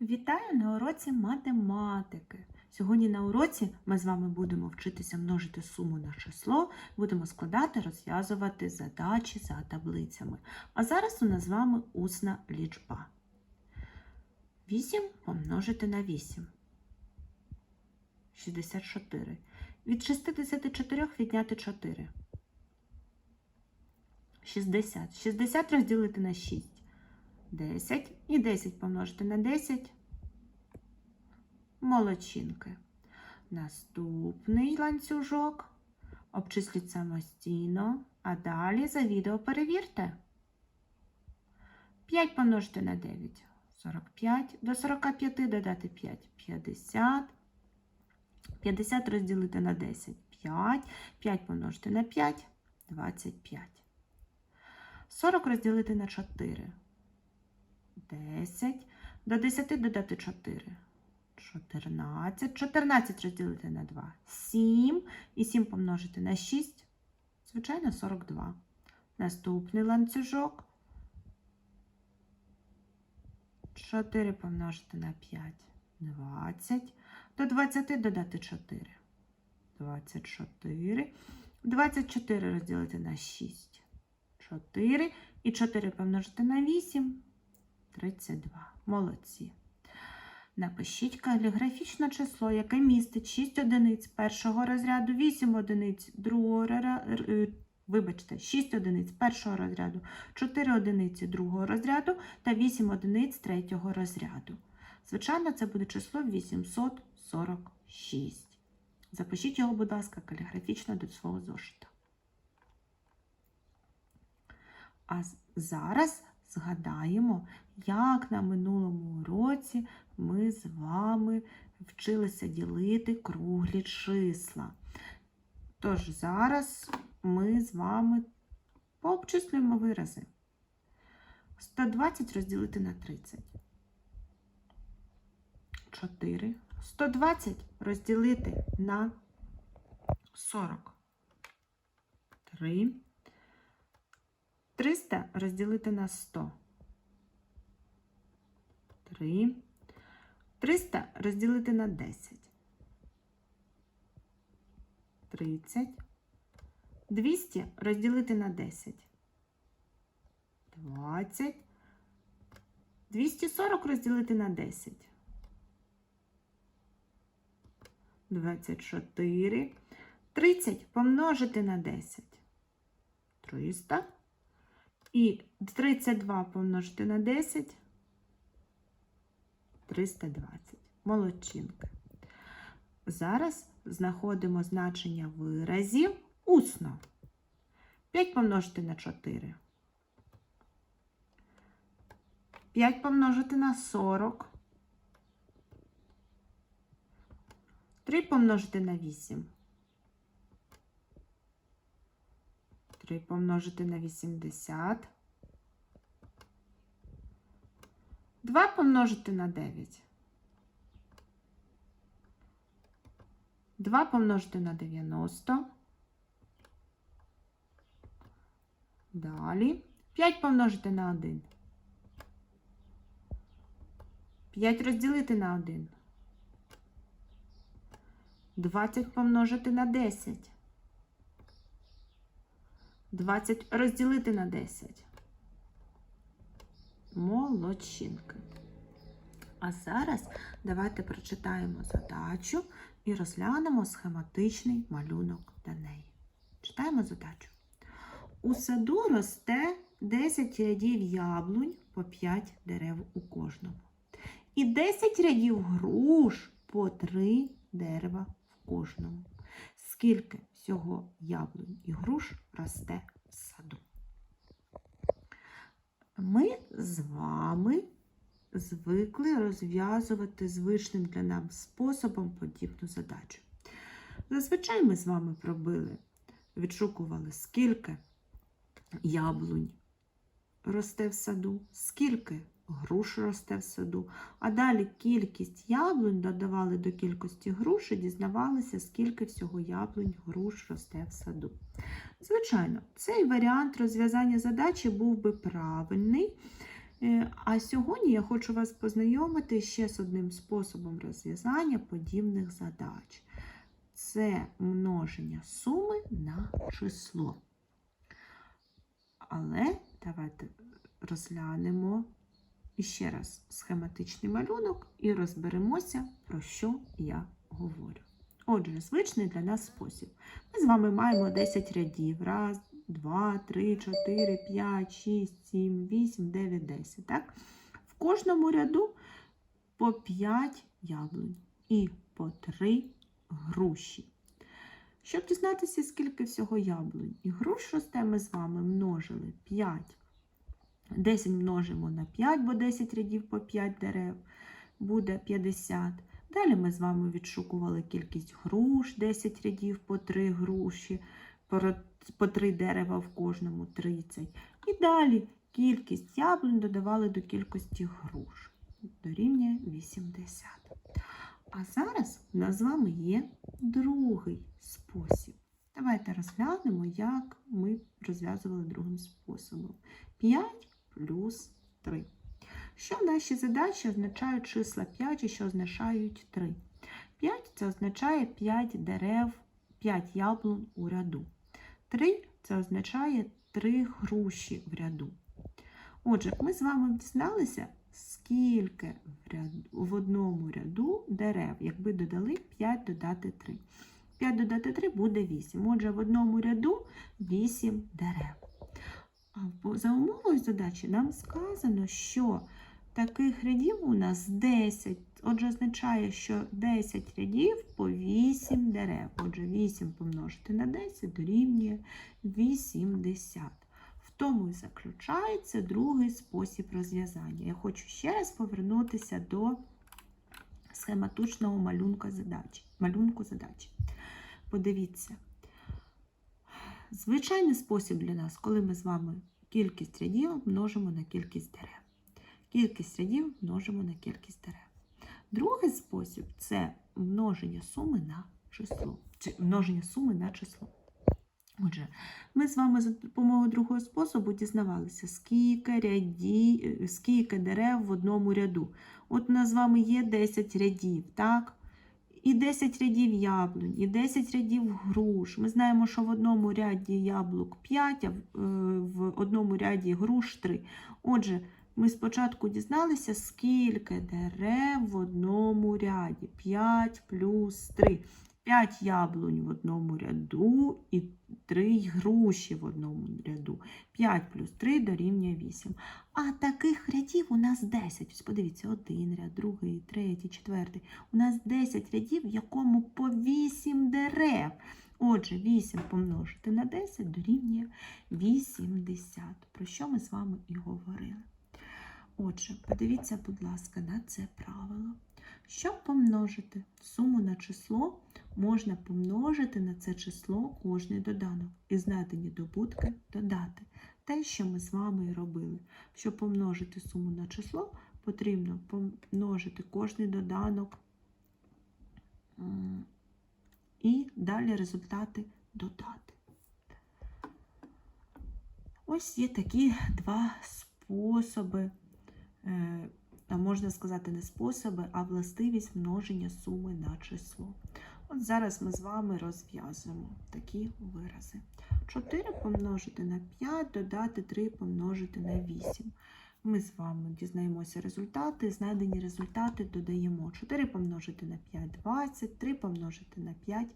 Вітаю на уроці математики. Сьогодні на уроці ми з вами будемо вчитися множити суму на число, будемо складати, розв'язувати задачі за таблицями. А зараз у нас з вами усна лічба. 8 помножити на 8. 64. Від 64 відняти 4. 60. 60 розділити на 6. 10 і 10 помножити на 10. Молодчинки. Наступний ланцюжок. Обчисліть самостійно, а далі за відео перевірте. 5 помножити на 9. 45. До 45 додати 5. 50. 50 розділити на 10. 5. 5 помножити на 5. 25. 40 розділити на 4. 10. До 10 додати 4. 14. 14 розділити на 2. 7. І 7 помножити на 6. Звичайно, 42. Наступний ланцюжок. 4 помножити на 5. 20. До 20 додати 4. 24. 24 розділити на 6. 4. І 4 помножити на 8. 32. Молодці. Напишіть каліграфічне число, яке містить 6 одиниць першого розряду, 8 одиниць другого розряду, вибачте, 6 одиниць першого розряду, 4 одиниці другого розряду та 8 одиниць третього розряду. Звичайно, це буде число 846. Запишіть його, будь ласка, каліграфічно до свого зошита. А зараз згадаємо, як на минулому уроці ми з вами вчилися ділити круглі числа. Тож зараз ми з вами пообчислюємо вирази. 120 розділити на 30. 4. 120 розділити на 40. 3. 300 розділити на 100. 3. 300 розділити на 10. 30. 200 розділити на 10. 20. 240 розділити на 10. 24. 30 помножити на 10. 300. І 32 помножити на 10. 320. Молодчинки. Зараз знаходимо значення виразів усно. 5 помножити на 4. 5 помножити на 40. 3 помножити на 8. 3 помножити на 80. 2 помножити на 9. 2 помножити на 90. Далі. 5 помножити на 1. 5 розділити на 1. 20 помножити на 10. 20 розділити на 10. Молодчинки. А зараз давайте прочитаємо задачу і розглянемо схематичний малюнок до неї. Читаємо задачу. У саду росте 10 рядів яблунь по 5 дерев у кожному. І 10 рядів груш по 3 дерева в кожному. Скільки всього яблунь і груш росте саду? Ми з вами звикли розв'язувати звичним для нас способом подібну задачу. Зазвичай ми з вами пробили, відшукували, скільки яблунь росте в саду, скільки груш росте в саду, а далі кількість яблунь додавали до кількості груш і дізнавалися, скільки всього яблунь груш росте в саду. Звичайно, цей варіант розв'язання задачі був би правильний, Е, А сьогодні я хочу вас познайомити ще з одним способом розв'язання подібних задач. Це множення суми на число. Але давайте розглянемо ще раз схематичний малюнок і розберемося, про що я говорю. Отже, звичний для нас спосіб. Ми з вами маємо 10 рядів. Раз, два, три, чотири, п'ять, шість, сім, вісім, дев'ять, десять. Так? В кожному ряду по 5 яблунь і по 3 груші. Щоб дізнатися, скільки всього яблунь і груш росте, ми з вами множили 5. 10 множимо на 5, бо 10 рядів по 5 дерев буде 50. Далі ми з вами відшукували кількість груш, 10 рядів по 3 груші, по- по 3 дерева в кожному 30. І далі кількість яблунь додавали до кількості груш. Дорівнює 80. А зараз у нас з вами є другий спосіб. Давайте розглянемо, як ми розв'язували другим способом. 5 плюс 3. Що в нашій задачі означають числа 5 і що означають 3? 5 це означає 5 дерев, 5 яблун у ряду. 3 це означає 3 груші в ряду. Отже, ми з вами дізналися, скільки в, ряду, в одному ряду дерев, якби додали 5 додати 3. 5 додати 3 буде 8. Отже, в одному ряду 8 дерев. За умовою задачі нам сказано, що таких рядів у нас 10. Отже, означає, що 10 рядів по 8 дерев. Отже, 8 помножити на 10 дорівнює 80. В тому і заключається другий спосіб розв'язання. Я хочу ще раз повернутися до схематичного малюнка задачі. малюнку задачі. Подивіться. Звичайний спосіб для нас, коли ми з вами кількість рядів множимо на кількість дерев. Кількість рядів множимо на кількість дерев. Другий спосіб це множення суми на число. Чи множення суми на число. Отже, ми з вами за допомогою другого способу дізнавалися, скільки, ряді, скільки дерев в одному ряду. От у нас з вами є 10 рядів, так? І 10 рядів яблунь, і 10 рядів груш. Ми знаємо, що в одному ряді яблук 5, а в, е, одному ряді груш 3. Отже, ми спочатку дізналися, скільки дерев в одному ряді. 5 плюс 3. 5 яблунь в одному ряду і 3 груші в одному ряду. 5 плюс 3 дорівнює 8. А таких рядів у нас 10. Ось подивіться, один ряд, другий, третій, четвертий. У нас 10 рядів, в якому по 8 дерев. Отже, 8 помножити на 10 дорівнює 80. Про що ми з вами і говорили. Отже, подивіться, будь ласка, на це правило. Щоб помножити суму на число, можна помножити на це число кожний доданок і знайдені добутки додати. Те, що ми з вами і робили. Щоб помножити суму на число, потрібно помножити кожний доданок і далі результати додати. Ось є такі два способи, е, а можна сказати, не способи, а властивість множення суми на число. От зараз ми з вами розв'язуємо такі вирази. 4 помножити на 5, додати 3 помножити на 8. Ми з вами дізнаємося результати. Знайдені результати додаємо 4 помножити на 5 20, 3 помножити на 5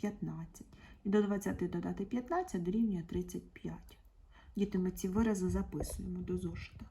15. І до 20 додати 15 дорівнює 35. Діти, ми ці вирази записуємо до зошита.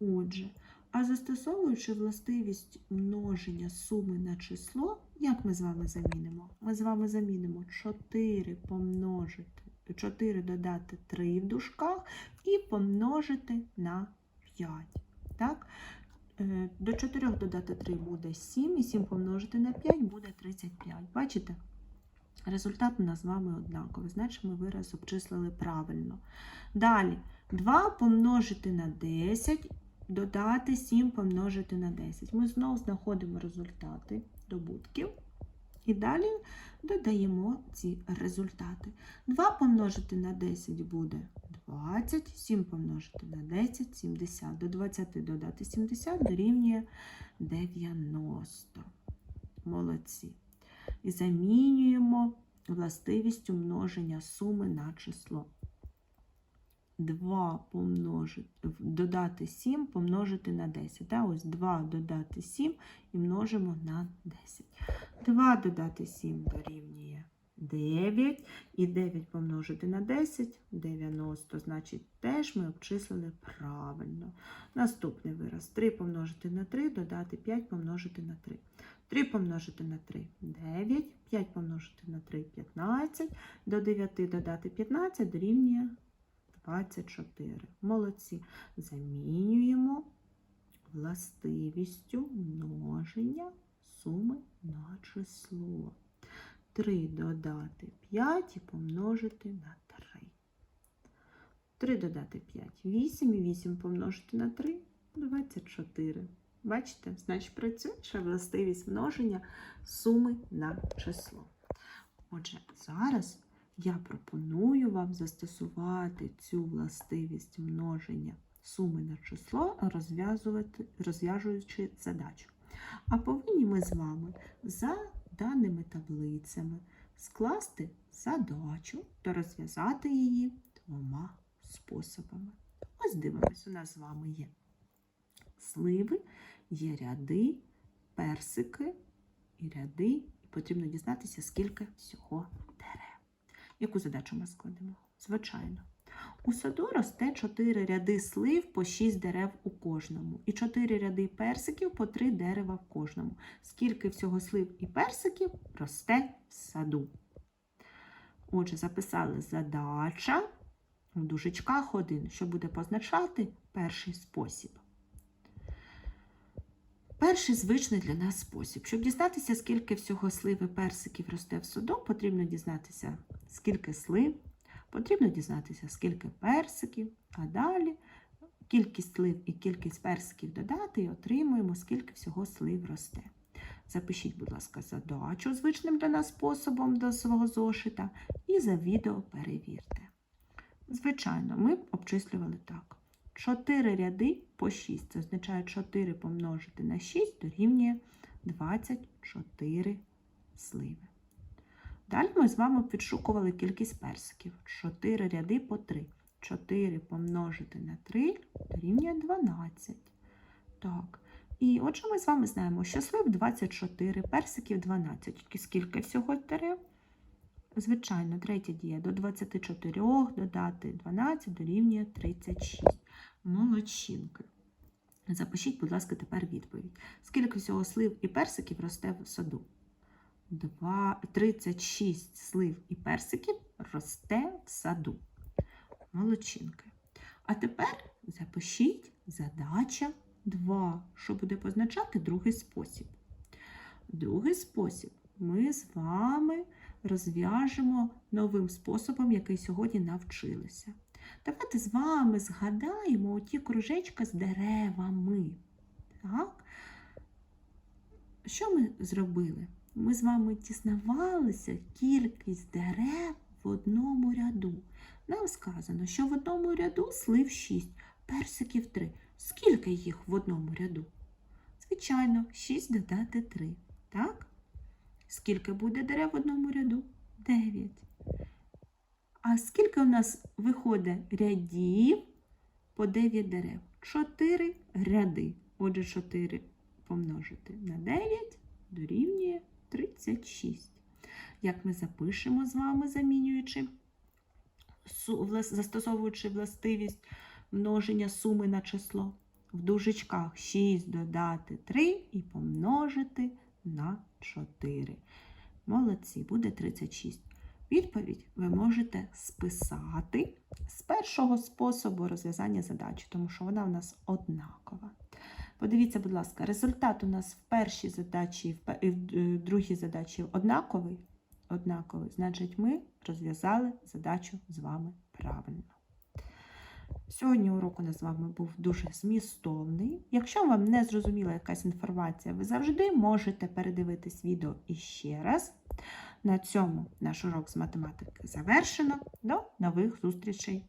Отже, а застосовуючи властивість множення суми на число, як ми з вами замінимо? Ми з вами замінимо 4 помножити, 4 додати 3 в дужках і помножити на 5. Так? Е, До 4 додати 3 буде 7, і 7 помножити на 5 буде 35. Бачите? Результат у нас з вами однаковий, значить ми вираз обчислили правильно. Далі 2 помножити на 10, додати 7 помножити на 10. Ми знову знаходимо результати добутків І далі додаємо ці результати. 2 помножити на 10 буде 20, 7 помножити на 10 70. До 20 додати 70 дорівнює 90. Молодці. І замінюємо властивістю множення суми на число. 2 помножити, додати 7 помножити на 10. Да? Ось 2 додати 7 і множимо на 10. 2 додати 7 дорівнює 9. І 9 помножити на 10 90. Значить, теж ми обчислили правильно. Наступний вираз. 3 помножити на 3, додати 5 помножити на 3. 3 помножити на 3 9, 5 помножити на 3 15, до 9 додати 15 дорівнює 24. Молодці. Замінюємо властивістю множення суми на число. 3 додати 5 і помножити на 3. 3 додати 5 8 і 8 помножити на 3 24. Бачите, значить працює властивість множення суми на число. Отже, зараз я пропоную вам застосувати цю властивість множення суми на число, розв'яжуючи задачу. А повинні ми з вами за даними таблицями скласти задачу та розв'язати її двома способами. Ось дивимось, у нас з вами є сливи, є ряди, персики і ряди. Потрібно дізнатися, скільки всього. Яку задачу ми складемо? Звичайно. У саду росте 4 ряди слив по 6 дерев у кожному, і 4 ряди персиків по 3 дерева в кожному. Скільки всього слив і персиків росте в саду? Отже, записали задача в дужечках один, що буде позначати перший спосіб. Перший звичний для нас спосіб. Щоб дізнатися, скільки всього слив і персиків росте в саду, потрібно дізнатися, скільки слив, потрібно дізнатися, скільки персиків, а далі кількість слив і кількість персиків додати і отримуємо, скільки всього слив росте. Запишіть, будь ласка, задачу звичним для нас способом до свого зошита і за відео перевірте. Звичайно, ми обчислювали так. 4 ряди по 6. Це означає 4 помножити на 6 дорівнює 24 сливи. Далі ми з вами підшукували кількість персиків. 4 ряди по 3. 4 помножити на 3 дорівнює 12. Так. І отже, ми з вами знаємо, що слив 24, персиків 12. Тільки скільки всього дерев? Звичайно, третя дія до 24 додати 12 дорівнює 36. Молодчинки. Запишіть, будь ласка, тепер відповідь. Скільки всього слив і персиків росте в саду? 2, 36 слив і персиків росте в саду. Молодчинки. А тепер запишіть задача 2, що буде позначати другий спосіб. Другий спосіб ми з вами розв'яжемо новим способом, який сьогодні навчилися. Давайте з вами згадаємо оті кружечка з деревами. Так? Що ми зробили? Ми з вами дізнавалися кількість дерев в одному ряду. Нам сказано, що в одному ряду слив 6, персиків 3. Скільки їх в одному ряду? Звичайно, 6 додати 3. Так? Скільки буде дерев в одному ряду? 9. А скільки у нас виходить рядів по 9 дерев? 4 ряди. Отже, 4 помножити на 9 дорівнює 36. Як ми запишемо з вами, замінюючи, застосовуючи властивість множення суми на число? В дужечках 6 додати 3 і помножити на 4. Молодці, буде 36. Відповідь ви можете списати з першого способу розв'язання задачі, тому що вона у нас однакова. Подивіться, будь ласка, результат у нас в першій задачі і в е, другій задачі однаковий. Однаковий, значить, ми розв'язали задачу з вами правильно. Сьогодні урок у нас з вами був дуже змістовний. Якщо вам не зрозуміла якась інформація, ви завжди можете передивитись відео іще раз. На цьому наш урок з математики завершено. До нових зустрічей!